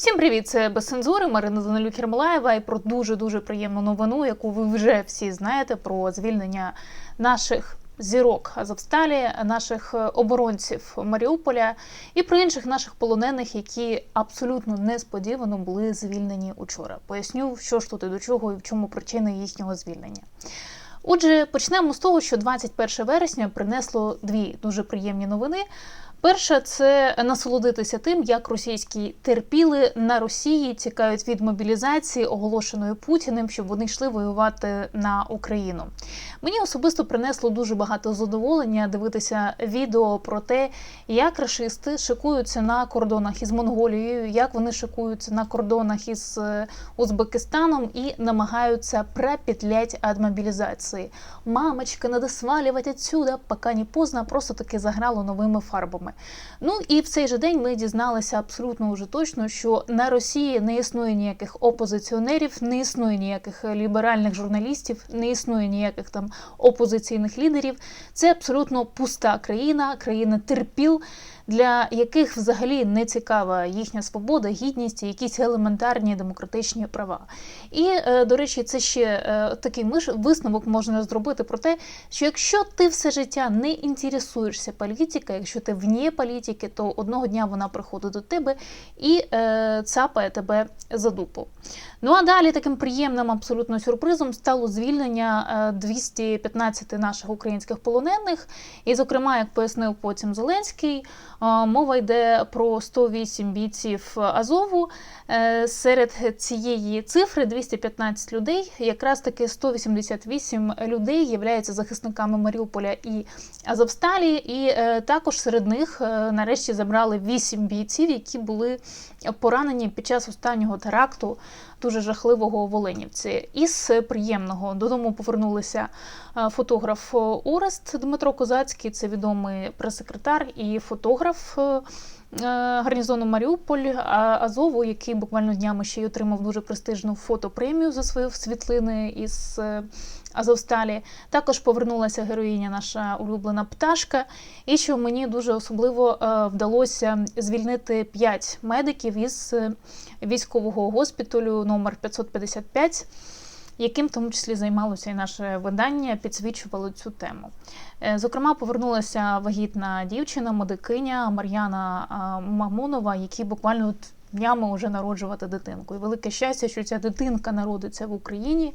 Всім привіт! Це без цензури Марина Данилюк Ермолаєва і про дуже дуже приємну новину, яку ви вже всі знаєте про звільнення наших зірок Азовсталі, наших е, оборонців Маріуполя і про інших наших полонених, які абсолютно несподівано були звільнені учора. Поясню, що ж тут і до чого, і в чому причина їхнього звільнення. Отже, почнемо з того, що 21 вересня принесло дві дуже приємні новини. Перше, це насолодитися тим, як російські терпіли на Росії тікають від мобілізації, оголошеної Путіним, щоб вони йшли воювати на Україну. Мені особисто принесло дуже багато задоволення дивитися відео про те, як рашисти шикуються на кордонах із Монголією, як вони шикуються на кордонах із е, Узбекистаном і намагаються пропетлять від мобілізації. Мамочка, надо свалювати отсюда, поки не поздно, просто таки заграло новими фарбами. Ну і в цей же день ми дізналися абсолютно уже точно, що на Росії не існує ніяких опозиціонерів, не існує ніяких ліберальних журналістів, не існує ніяких там опозиційних лідерів. Це абсолютно пуста країна, країна терпіл. Для яких взагалі не цікава їхня свобода, гідність і якісь елементарні демократичні права. І, е, до речі, це ще е, такий висновок можна зробити про те, що якщо ти все життя не інтересуєшся політикою, якщо ти вне політики, то одного дня вона приходить до тебе і е, цапає тебе за дупу. Ну а далі таким приємним абсолютно сюрпризом стало звільнення 215 наших українських полонених. І, зокрема, як пояснив потім Зеленський, мова йде про 108 бійців Азову. Е, серед цієї цифри 215 людей, якраз таки 188 людей являються захисниками Маріуполя і Азовсталі, і е, також серед них е, нарешті забрали 8 бійців, які були поранені під час останнього теракту дуже жахливого в Оленівці. Із приємного додому повернулися фотограф Орест Дмитро Козацький, це відомий прес-секретар і фотограф. Гарнізону Маріуполь Азову, який буквально днями ще й отримав дуже престижну фотопремію за свої світлини із е, Азовсталі. Також повернулася героїня, наша улюблена пташка. І що мені дуже особливо е, вдалося звільнити 5 медиків із е, військового госпіталю номер 555 яким в тому числі займалося і наше видання, підсвічувало цю тему. Е, зокрема, повернулася вагітна дівчина, медикиня Мар'яна Мамонова, якій буквально днями вже народжувати дитинку. І велике щастя, що ця дитинка народиться в Україні.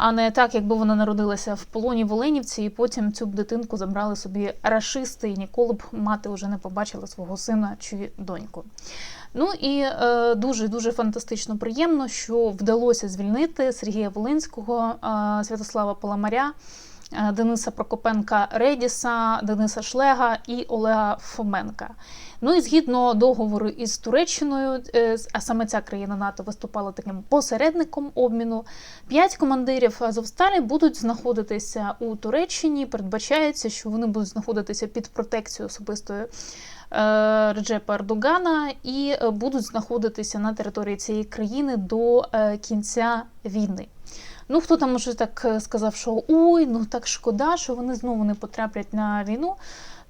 А не так, якби вона народилася в полоні в і потім цю б дитинку забрали собі рашисти, і ніколи б мати вже не побачила свого сина чи доньку. Ну і е, дуже дуже фантастично приємно, що вдалося звільнити Сергія Волинського, е, Святослава Паламаря. Е, Дениса Прокопенка Редіса, Дениса Шлега і Олега Фоменка. Ну і згідно договору із Туреччиною, е, а саме ця країна НАТО виступала таким посередником обміну. П'ять командирів Азовсталі будуть знаходитися у Туреччині. Передбачається, що вони будуть знаходитися під протекцією особистої. Е, Реджепа Ердогана і будуть знаходитися на території цієї країни до кінця війни. Ну, хто там уже так е, сказав, що ой, ну так шкода, що вони знову не потраплять на війну.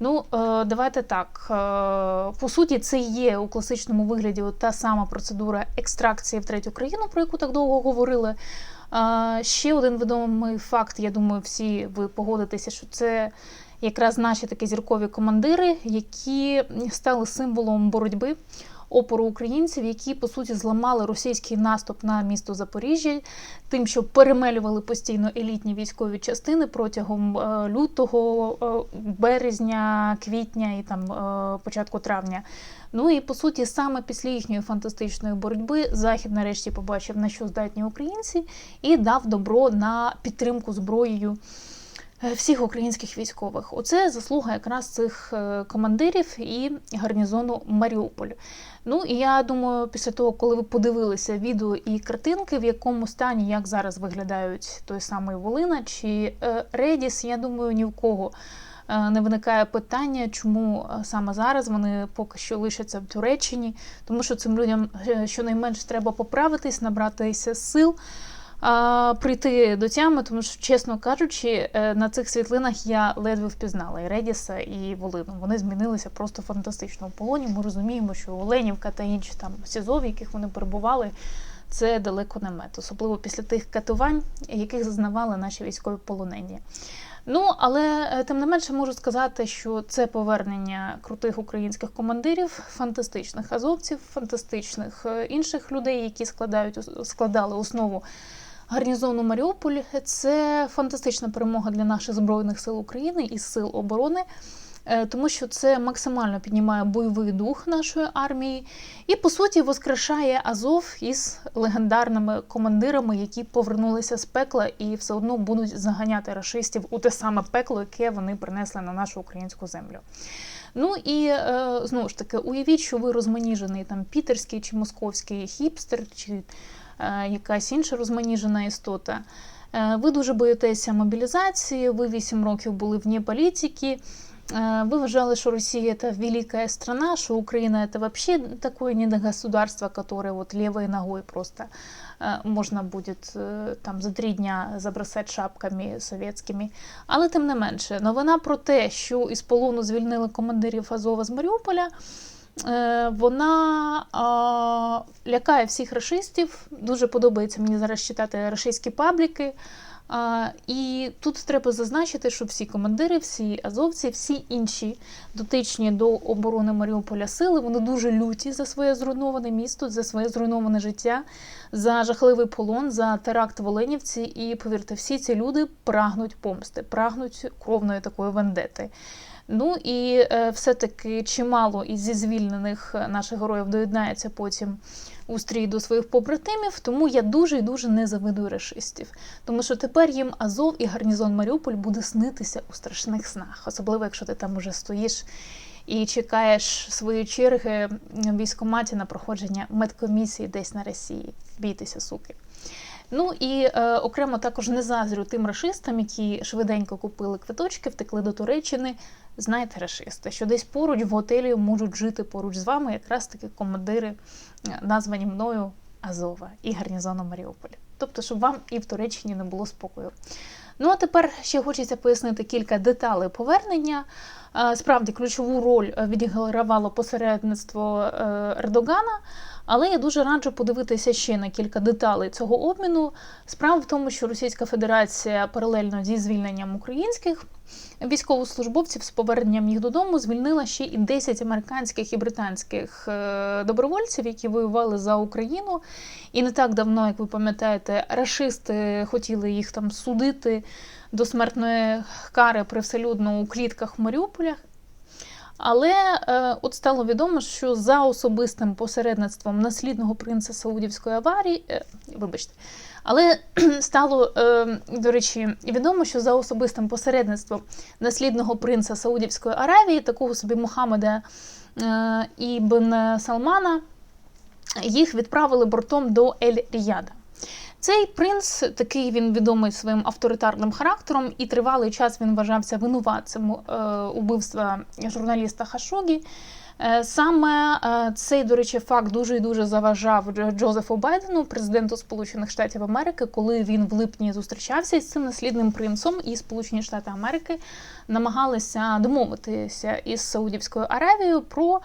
Ну, е, давайте так. Е, по суті, це є у класичному вигляді та сама процедура екстракції в третю країну, про яку так довго говорили. Ще один відомий факт, я думаю, всі ви погодитеся, що це якраз наші такі зіркові командири, які стали символом боротьби опору українців, які по суті зламали російський наступ на місто Запоріжжя, тим, що перемелювали постійно елітні військові частини протягом е, лютого, е, березня, квітня і там е, початку травня. Ну і по суті, саме після їхньої фантастичної боротьби захід нарешті побачив на що здатні українці і дав добро на підтримку зброєю. Е, всіх українських військових. Оце заслуга якраз цих е, командирів і гарнізону Маріуполь. Ну і я думаю, після того, коли ви подивилися відео і картинки, в якому стані як зараз виглядають той самий Волина чи е, Редіс, я думаю, ні в кого. Не виникає питання, чому саме зараз вони поки що лишаться в Туреччині, тому що цим людям щонайменш треба поправитись, набратися сил. А, прийти до тями, тому що, чесно кажучи, е, на цих світлинах я ледве впізнала і Редіса, і Волину. Вони змінилися просто фантастично в полоні. Ми розуміємо, що Оленівка та інші там СІЗО, в яких вони перебували, це далеко не мет, особливо після тих катувань, яких зазнавали наші військові полонені. Ну, але е, тим не менше можу сказати, що це повернення крутих українських командирів, фантастичних азовців, фантастичних е, інших людей, які складають складали основу гарнізону Маріуполь. Це фантастична перемога для наших збройних сил України і сил оборони. Е, тому що це максимально піднімає бойовий дух нашої армії і, по суті, воскрешає Азов із легендарними командирами, які повернулися з пекла і все одно будуть заганяти рашистів у те саме пекло, яке вони принесли на нашу українську землю. Ну і е, знову ж таки, уявіть, що ви розманіжений там пітерський чи московський хіпстер, чи якась інша розманіжена істота. Ви дуже боїтеся мобілізації, ви 8 років були вне політики. Э, вы вважали, что Россия это великая страна, что Украина это вообще такое недогосударство, которое вот левой ногой просто э, можно будет э, там за три дня забросати шапками советськими. Але тим не менше, новина про те, що із полону звільнили командирів Азова з Маріуполя. Вона а, лякає всіх расистів. Дуже подобається мені зараз читати рашистські пабліки. А, І тут треба зазначити, що всі командири, всі азовці, всі інші дотичні до оборони Маріуполя сили, вони дуже люті за своє зруйноване місто, за своє зруйноване життя, за жахливий полон, за теракт в Оленівці. І повірте, всі ці люди прагнуть помсти, прагнуть кровної такої вендети. Ну і е, все-таки чимало із звільнених наших героїв доєднається потім у стрій до своїх побратимів. Тому я дуже і дуже не завидую решистів. Тому що тепер їм Азов і гарнізон Маріуполь буде снитися у страшних снах, особливо якщо ти там уже стоїш. І чекаєш свої черги в військкоматі на проходження медкомісії десь на Росії. Бійтеся, суки. Ну і е, окремо також не заздрю тим рашистам, які швиденько купили квиточки, втекли до Туреччини. Знаєте, рашисти, що десь поруч в готелі можуть жити поруч з вами якраз таки командири, е, названі мною Азова і гарнізону Маріуполь. Тобто, щоб вам і в Туреччині не було спокою. Ну а тепер ще хочеться пояснити кілька деталей повернення. Е, справді ключову роль відігравало посередництво е, Ердогана. Але я дуже раджу подивитися ще на кілька деталей цього обміну. Справа в тому, що Російська Федерація паралельно зі звільненням українських військовослужбовців з поверненням їх додому звільнила ще і 10 американських і британських е, добровольців, які воювали за Україну. І не так давно, як ви пам'ятаєте, рашисти хотіли їх там судити до смертної кари привселюдно у клітках в Маріуполях. Але е, от стало відомо, що за особистим посередництвом наслідного принца Саудівської аварії, е, вибачте, але стало, е, до речі, відомо, що за особистим посередництвом наслідного принца Саудівської Аравії, такого собі Мухаммеда е, Ібн Салмана, їх відправили бортом до Ель-Ріяда. Цей принц такий він відомий своїм авторитарним характером, і тривалий час він вважався винуватцем е, убивства журналіста Хашогі. Е, саме е, цей, до речі, факт дуже і дуже заважав Джозефу Байдену, президенту Сполучених Штатів Америки, коли він в липні зустрічався із цим наслідним принцом, і Сполучені Штати Америки намагалися домовитися із Саудівською Аравією про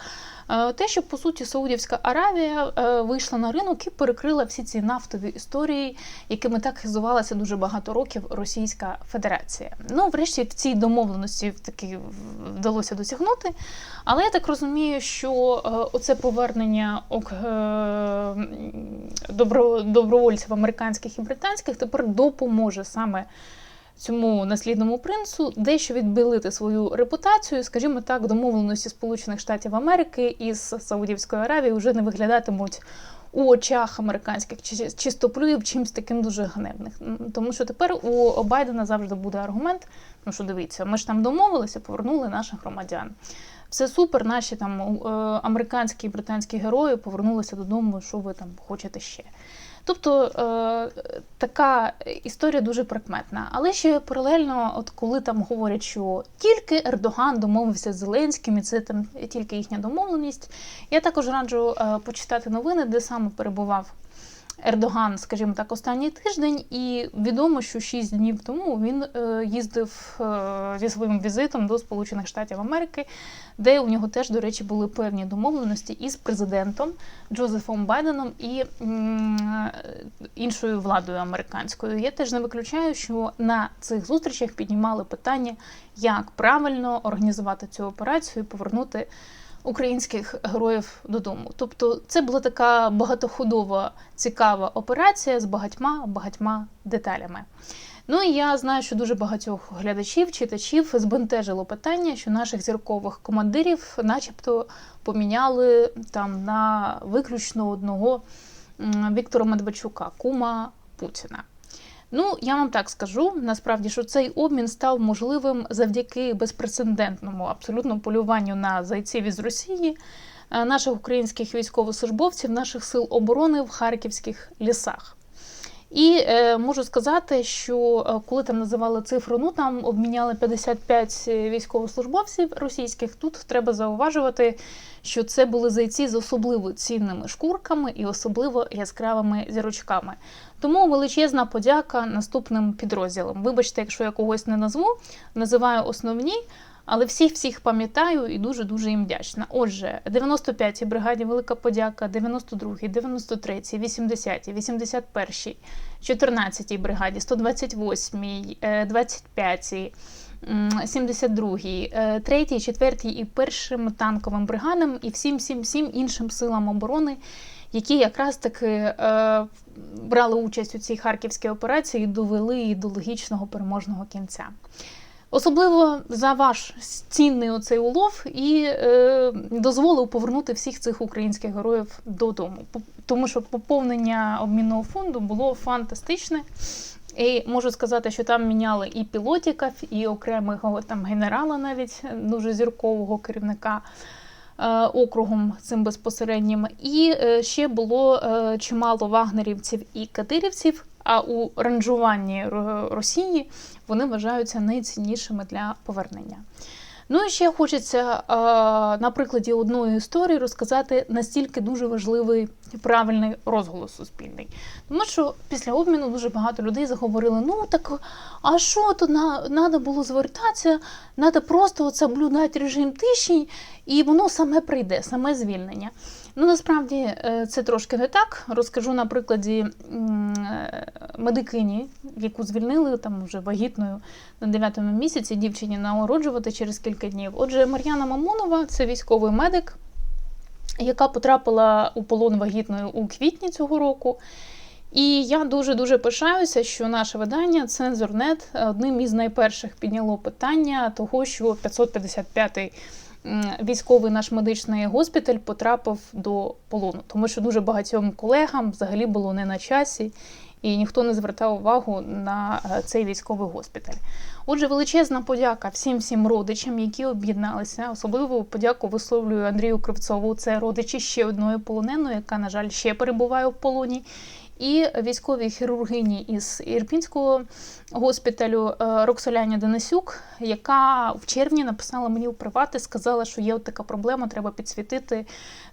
е, те, щоб по суті Саудівська Аравія вийшла на ринок і перекрила всі ці нафтові історії, якими так хизувалася дуже багато років Російська Федерація. Ну, врешті, в цій домовленості таки вдалося досягнути. Але я так розумію, що е, оце повернення е, добровольців американських і британських тепер допоможе саме цьому наслідному принцу дещо відбілити свою репутацію, скажімо так, домовленості Сполучених Штатів Америки із Саудівською Аравією вже не виглядатимуть. У очах американських чистоплюїв чимось таким дуже ганебних. Тому що тепер у Байдена завжди буде аргумент: ну що дивіться, ми ж там домовилися, повернули наших громадян. Все супер, наші там е, американські і британські герої повернулися додому, що ви там хочете ще. Тобто е, така історія дуже прикметна. Але ще паралельно, от коли там говорять, що тільки Ердоган домовився з Зеленським, і це там тільки їхня домовленість, я також раджу е, почитати новини, де саме перебував Ердоган, скажімо так, останній тиждень, і відомо, що шість днів тому він е, їздив е, зі своїм візитом до Сполучених Штатів Америки, де у нього теж, до речі, були певні домовленості із президентом Джозефом Байденом і іншою владою американською. Я теж не виключаю, що на цих зустрічах піднімали питання, як правильно організувати цю операцію і повернути українських героїв додому. Тобто, це була така багатоходова цікава операція з багатьма багатьма деталями. Ну і я знаю, що дуже багатьох глядачів, читачів збентежило питання, що наших зіркових командирів, начебто, поміняли там на виключно одного Віктора Медведчука, кума Путіна. Ну, я вам так скажу, насправді, що цей обмін став можливим завдяки безпрецедентному абсолютно полюванню на зайців із Росії, е, наших українських військовослужбовців, наших сил оборони в харківських лісах. І е, можу сказати, що е, коли там називали цифру, ну там обміняли 55 військовослужбовців російських. Тут треба зауважувати, що це були зайці з особливо цінними шкурками і особливо яскравими зірочками. Тому величезна подяка наступним підрозділам. Вибачте, якщо я когось не назву, називаю основні. Але всіх всіх пам'ятаю і дуже дуже їм вдячна. Отже, 95-й бригаді велика подяка, 92-й, 93-й, 80-й, 81-й, 14-й бригаді, 128-й, 25-й, 72-й, 3-й, 4-й і першим танковим бригадам, і всім всім всім іншим силам оборони, які якраз таки е, брали участь у цій харківській операції і довели її до логічного переможного кінця. Особливо за ваш цінний оцей улов і е, дозволив повернути всіх цих українських героїв додому. Тому що поповнення обмінного фонду було фантастичне. І можу сказати, що там міняли і пілотіків, і окремого там генерала, навіть дуже зіркового керівника е, округом цим безпосереднім. І е, ще було е, чимало вагнерівців і кадирівців. А у ранжуванні Росії вони вважаються найціннішими для повернення. Ну і ще хочеться на прикладі одної історії розказати настільки дуже важливий правильний розголос суспільний. Тому що після обміну дуже багато людей заговорили: ну так а що тут треба було звертатися? Треба просто соблюдати режим тиші, і воно саме прийде, саме звільнення. Ну насправді е, це трошки не так. Розкажу на прикладі медикині, яку звільнили там вже вагітною на 9-му місяці дівчині народжувати через кілька днів. Отже, Мар'яна Мамонова це військовий медик, яка потрапила у полон вагітною у квітні цього року. І я дуже-дуже пишаюся, що наше видання Цензорнет одним із найперших підняло питання того, що 555-й військовий наш медичний госпіталь потрапив до полону, тому що дуже багатьом колегам взагалі було не на часі, і ніхто не звертав увагу на е, цей військовий госпіталь. Отже, величезна подяка всім всім родичам, які об'єдналися. Особливу подяку висловлюю Андрію Кривцову. Це родичі ще одної полоненої, яка, на жаль, ще перебуває в полоні і військовій хірургині із Ірпінського госпіталю е, Роксоляні Денисюк, яка в червні написала мені у приват і сказала, що є така проблема, треба підсвітити.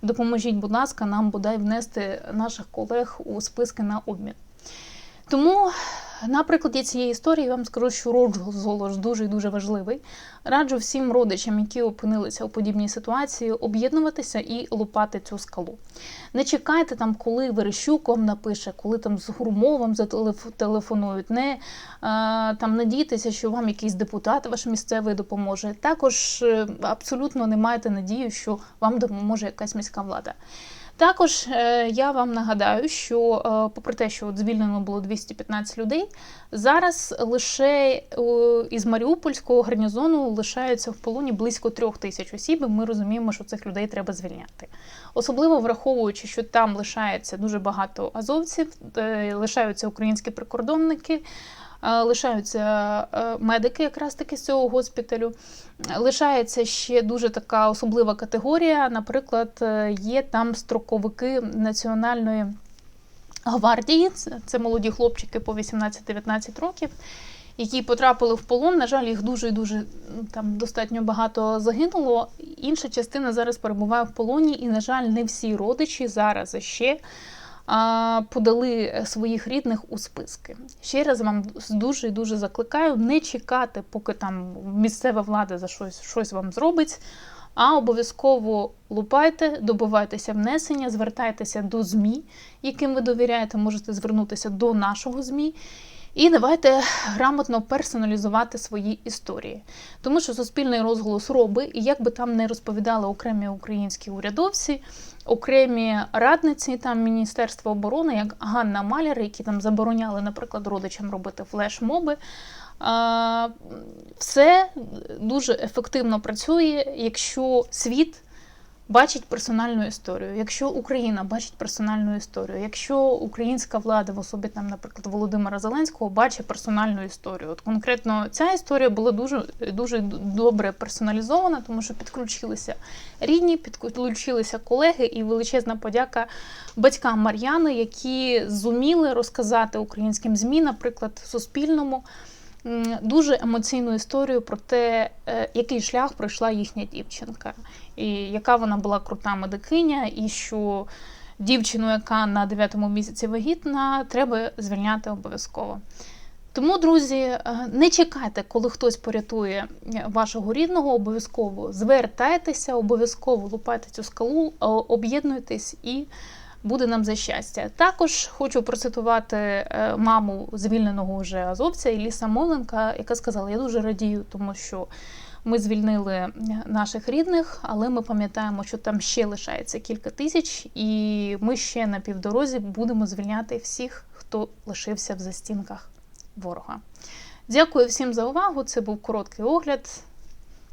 Допоможіть, будь ласка, нам бодай внести наших колег у списки на обмін. Тому на прикладі цієї історії вам скажу, що розголос дуже і дуже важливий. Раджу всім родичам, які опинилися у подібній ситуації, об'єднуватися і лупати цю скалу. Не чекайте там, коли Верещук вам напише, коли там з Гурмовим зателефонують. Не там надійтеся, що вам якийсь депутат ваш місцевий допоможе. Також е, абсолютно не маєте надію, що вам допоможе якась міська влада. Також е, я вам нагадаю, що е, попри те, що звільнено було 215 людей, зараз лише із Маріупольського гарнізону лишаються в полоні близько трьох тисяч осіб. і Ми розуміємо, що цих людей треба звільняти, особливо враховуючи, що там лишається дуже багато азовців, е, лишаються українські прикордонники. Лишаються медики, якраз таки з цього госпіталю. Лишається ще дуже така особлива категорія. Наприклад, е, є там строковики національної гвардії, це молоді хлопчики по 18-19 років. Які потрапили в полон, на жаль, їх дуже і дуже там достатньо багато загинуло. Інша частина зараз перебуває в полоні, і, на жаль, не всі родичі зараз ще подали своїх рідних у списки. Ще раз вам дуже і дуже закликаю не чекати, поки там місцева влада за щось, щось вам зробить. А обов'язково лупайте, добивайтеся внесення, звертайтеся до ЗМІ, яким ви довіряєте, можете звернутися до нашого ЗМІ. І давайте грамотно персоналізувати свої історії, тому що суспільний розголос робить, і як би там не розповідали окремі українські урядовці, окремі радниці там Міністерства оборони, як Ганна Маляр, які там забороняли, наприклад, родичам робити флешмоби. Все дуже ефективно працює, якщо світ бачить персональну історію, якщо Україна бачить персональну історію, якщо українська влада в особі там, наприклад, Володимира Зеленського бачить персональну історію. От конкретно ця історія була дуже дуже добре персоналізована, тому що підключилися рідні, підключилися колеги, і величезна подяка батькам Мар'яни, які зуміли розказати українським змі, наприклад, Суспільному. Дуже емоційну історію про те, е, який шлях пройшла їхня дівчинка, і яка вона була крута медикиня, і що дівчину, яка на 9-му місяці вагітна, треба звільняти обов'язково. Тому, друзі, е, не чекайте, коли хтось порятує вашого рідного, обов'язково звертайтеся, обов'язково лупайте цю скалу, об'єднуйтесь і буде нам за щастя. Також хочу процитувати е, маму звільненого вже азовця Іліса Моленка, яка сказала: Я дуже радію, тому що. Ми звільнили наших рідних, але ми пам'ятаємо, що там ще лишається кілька тисяч, і ми ще на півдорозі будемо звільняти всіх, хто лишився в застінках ворога. Дякую всім за увагу. Це був короткий огляд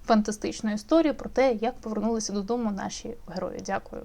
фантастичної історії про те, як повернулися додому наші герої. Дякую.